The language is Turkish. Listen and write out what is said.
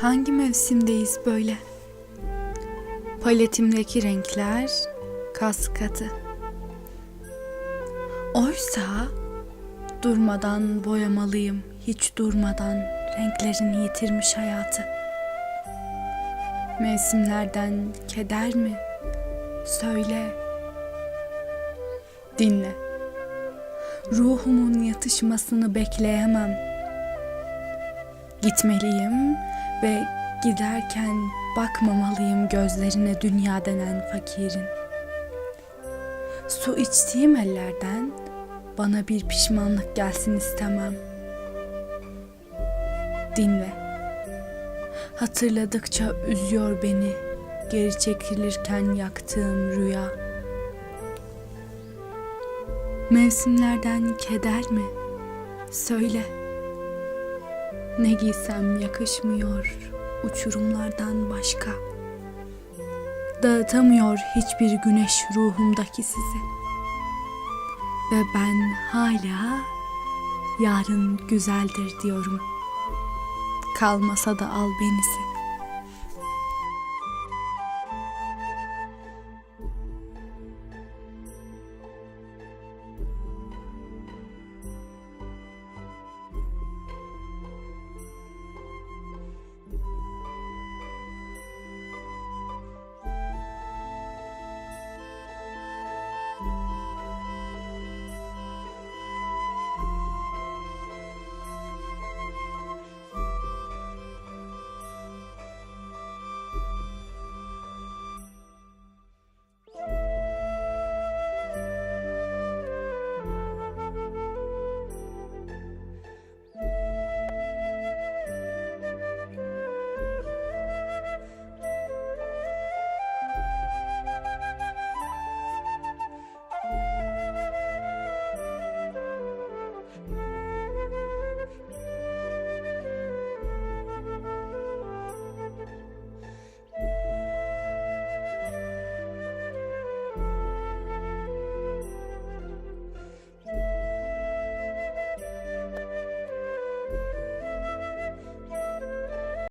Hangi mevsimdeyiz böyle? Paletimdeki renkler kas katı. Oysa durmadan boyamalıyım, hiç durmadan renklerini yitirmiş hayatı. Mevsimlerden keder mi? Söyle. Dinle. Ruhumun yatışmasını bekleyemem. Gitmeliyim ve giderken bakmamalıyım gözlerine dünya denen fakirin. Su içtiğim ellerden bana bir pişmanlık gelsin istemem. Dinle. Hatırladıkça üzüyor beni geri çekilirken yaktığım rüya. Mevsimlerden keder mi? Söyle. Ne giysem yakışmıyor uçurumlardan başka. Dağıtamıyor hiçbir güneş ruhumdaki sizi. Ve ben hala yarın güzeldir diyorum. Kalmasa da al benisi.